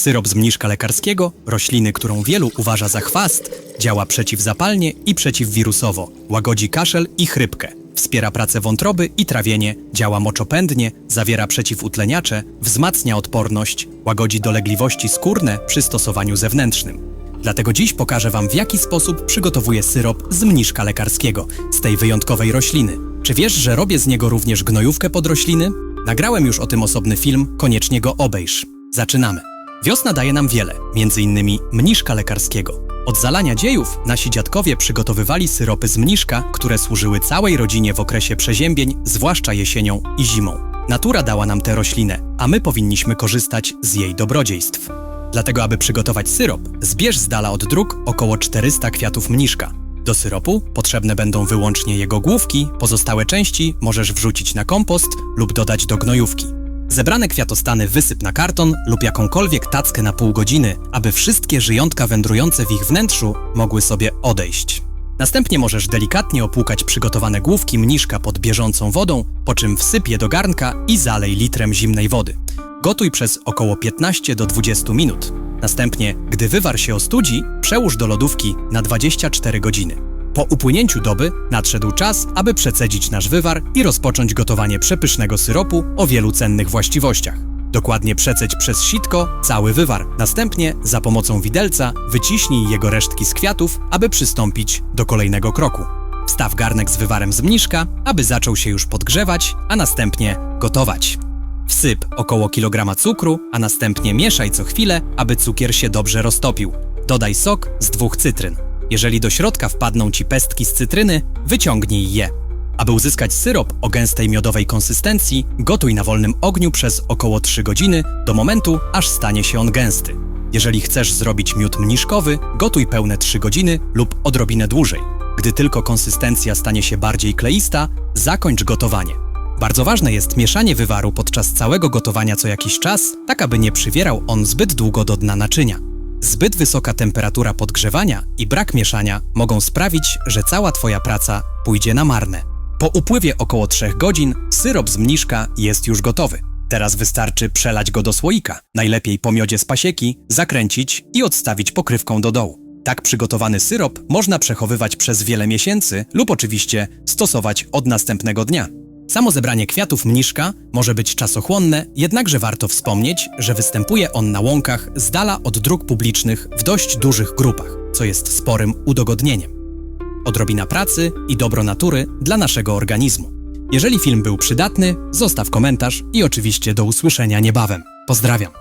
Syrop z mniszka lekarskiego, rośliny, którą wielu uważa za chwast, działa przeciwzapalnie i przeciwwirusowo, łagodzi kaszel i chrypkę, wspiera pracę wątroby i trawienie, działa moczopędnie, zawiera przeciwutleniacze, wzmacnia odporność, łagodzi dolegliwości skórne przy stosowaniu zewnętrznym. Dlatego dziś pokażę Wam, w jaki sposób przygotowuję syrop z mniszka lekarskiego, z tej wyjątkowej rośliny. Czy wiesz, że robię z niego również gnojówkę pod rośliny? Nagrałem już o tym osobny film, koniecznie go obejrz. Zaczynamy. Wiosna daje nam wiele, innymi mniszka lekarskiego. Od zalania dziejów nasi dziadkowie przygotowywali syropy z mniszka, które służyły całej rodzinie w okresie przeziębień, zwłaszcza jesienią i zimą. Natura dała nam tę roślinę, a my powinniśmy korzystać z jej dobrodziejstw. Dlatego, aby przygotować syrop, zbierz z dala od dróg około 400 kwiatów mniszka. Do syropu potrzebne będą wyłącznie jego główki, pozostałe części możesz wrzucić na kompost lub dodać do gnojówki. Zebrane kwiatostany wysyp na karton lub jakąkolwiek tackę na pół godziny, aby wszystkie żyjątka wędrujące w ich wnętrzu mogły sobie odejść. Następnie możesz delikatnie opłukać przygotowane główki mniszka pod bieżącą wodą, po czym wsyp je do garnka i zalej litrem zimnej wody. Gotuj przez około 15 do 20 minut. Następnie, gdy wywar się ostudzi, przełóż do lodówki na 24 godziny. Po upłynięciu doby nadszedł czas, aby przecedzić nasz wywar i rozpocząć gotowanie przepysznego syropu o wielu cennych właściwościach. Dokładnie przecedź przez sitko cały wywar. Następnie za pomocą widelca wyciśnij jego resztki z kwiatów, aby przystąpić do kolejnego kroku. Wstaw garnek z wywarem z mniszka, aby zaczął się już podgrzewać, a następnie gotować. Wsyp około kilograma cukru, a następnie mieszaj co chwilę, aby cukier się dobrze roztopił. Dodaj sok z dwóch cytryn. Jeżeli do środka wpadną ci pestki z cytryny, wyciągnij je. Aby uzyskać syrop o gęstej miodowej konsystencji, gotuj na wolnym ogniu przez około 3 godziny, do momentu, aż stanie się on gęsty. Jeżeli chcesz zrobić miód mniszkowy, gotuj pełne 3 godziny lub odrobinę dłużej. Gdy tylko konsystencja stanie się bardziej kleista, zakończ gotowanie. Bardzo ważne jest mieszanie wywaru podczas całego gotowania co jakiś czas, tak aby nie przywierał on zbyt długo do dna naczynia. Zbyt wysoka temperatura podgrzewania i brak mieszania mogą sprawić, że cała Twoja praca pójdzie na marne. Po upływie około 3 godzin syrop z mniszka jest już gotowy. Teraz wystarczy przelać go do słoika, najlepiej po miodzie z pasieki, zakręcić i odstawić pokrywką do dołu. Tak przygotowany syrop można przechowywać przez wiele miesięcy lub oczywiście stosować od następnego dnia. Samo zebranie kwiatów mniszka może być czasochłonne, jednakże warto wspomnieć, że występuje on na łąkach z dala od dróg publicznych w dość dużych grupach, co jest sporym udogodnieniem. Odrobina pracy i dobro natury dla naszego organizmu. Jeżeli film był przydatny, zostaw komentarz i oczywiście do usłyszenia niebawem. Pozdrawiam.